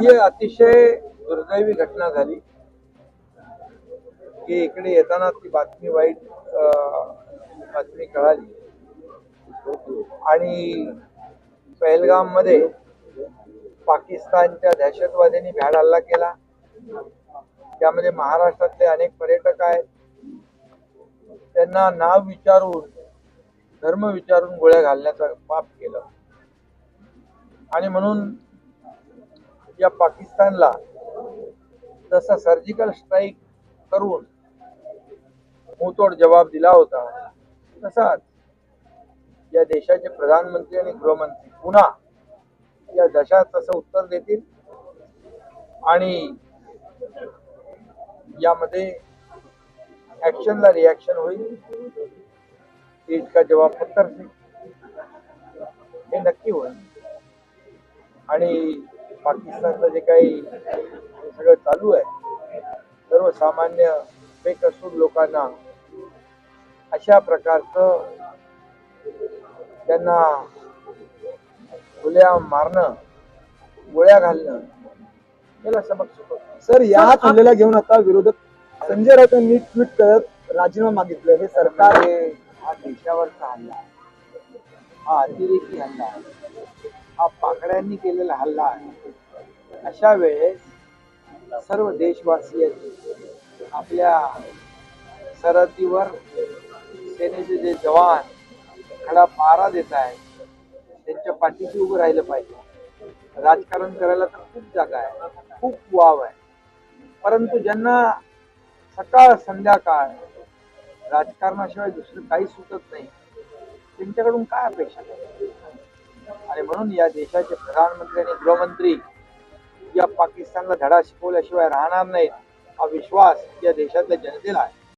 ही अतिशय दुर्दैवी घटना झाली. की इकडे येताना ती बातमी वाईट अं, बातमी कळाली. आणि पहलगाममध्ये पाकिस्तानच्या दहशतवाद्यांनी भ्याड हल्ला केला. त्यामध्ये महाराष्ट्रातले अनेक पर्यटक आहेत. त्यांना नाव विचारून धर्म विचारून गोळ्या घालण्याचं पाप केलं. आणि म्हणून या पाकिस्तानला जसा सर्जिकल स्ट्राईक करून मुतोड जबाब दिला होता. तसाच या देशाचे प्रधानमंत्री आणि गृहमंत्री पुन्हा या दशात तसं उत्तर देतील. आणि यामध्ये ऍक्शनला रिॲक्शन होईल. इतका का जवाब पत्तर हे नक्की होईल. आणि पाकिस्तानचं जे काही हे सगळं चालू आहे सर्वसामान्य बेकसूर लोकांना अशा प्रकारचं त्यांना खुल्या मारणं गोळ्या घालणं याला सबक शिकवतो सर या हल्ल्याला घेऊन आता विरोधक संजय राऊत यांनी ट्विट करत राजीनामा मागितलं हे सरकार हे हा देशावरचा हल्ला आहे. हा अतिरेकी हल्ला आहे. हा पाकड्यांनी केलेला हल्ला आहे. अशा वेळेस सर्व देशवासियांनी आपल्या सरहद्दीवर सेनेचे जे जवान खडा पारा देत आहेत त्यांच्या पाठीशी उभं राहिलं पाहिजे. राजकारण करायला तर खूप जागा आहे खूप वाव आहे. परंतु ज्यांना सकाळ संध्याकाळ राजकारणाशिवाय दुसरं काही सुचत नाही त्यांच्याकडून काय अपेक्षा आणि म्हणून या देशाचे प्रधानमंत्री आणि गृहमंत्री या पाकिस्तानला धडा शिकवल्याशिवाय राहणार नाहीत हा विश्वास या देशातल्या जनतेला आहे.